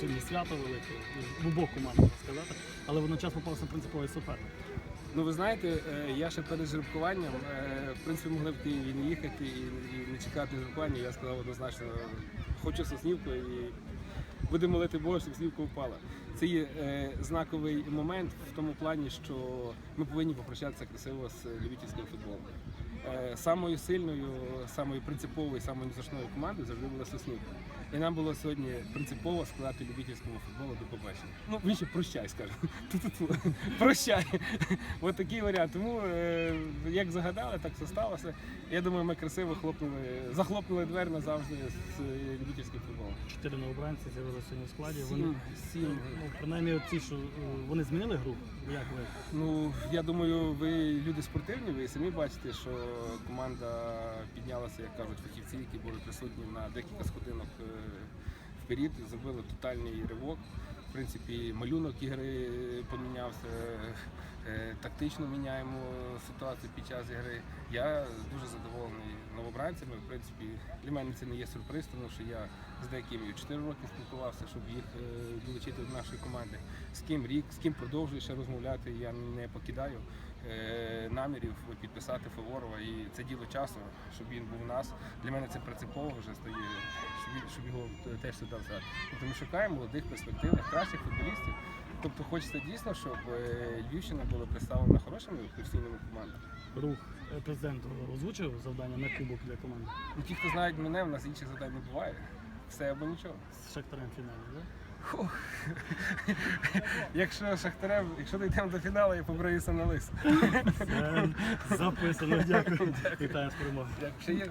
сьогодні свято велике, в обох команд сказати, але водночас попався принциповий суперник. Ну ви знаєте, е, я ще перед жеребкуванням, е, в принципі, могли Київ і не їхати і, не чекати жеребкування. Я сказав однозначно, хочу Соснівку і будемо молити Бога, щоб Соснівка впала. Це є е, знаковий момент в тому плані, що ми повинні попрощатися красиво з любительським футболом. Е, самою сильною, самою принциповою, самою незначною командою завжди була Соснівка. І нам було сьогодні принципово сказати любительському футболу до побачення. Ну, він ще прощай. Ту-ту-ту. Прощай. Ось такий варіант. Тому е, як загадали, так все сталося. Я думаю, ми красиво хлопнули, захлопнули двері назавжди з любительським футболом. Чотири новобранці з'явилися сьогодні в складі. Вони, Сім, сім. ну, принаймні, от ці, що е, вони змінили гру. Як ви? Ну, я думаю, ви люди спортивні, ви самі бачите, що команда піднялася, як кажуть, фахівці, які були присутні на декілька сходинок е, вперед, зробили тотальний ривок. В принципі, малюнок ігри помінявся. е, Тактично міняємо ситуацію під час ігри. Я дуже задоволений новобранцями. В принципі, для мене це не є сюрприз, тому що я з деякими 4 роки спілкувався, щоб їх е, долучити до нашої команди. З ким рік, з ким продовжую ще розмовляти. Я не покидаю е, намірів підписати Фаворова. І це діло часу, щоб він був у нас. Для мене це принципово вже стає, щоб, його теж сюди взяти. Ми шукаємо молодих перспективних, кращих футболістів. Тобто хочеться дійсно, щоб е, Львівщина була представлена хорошими професійними командами. Рух е, президент озвучив завдання на кубок для команди Ну, ті, хто знають мене, в нас інших завдань не буває. Все або нічого. з Шахтарем фіналі. Да? Якщо Шахтарем, якщо дійдемо до фіналу, я побриюся на лис. Записано. Дякую. Вітаємо з є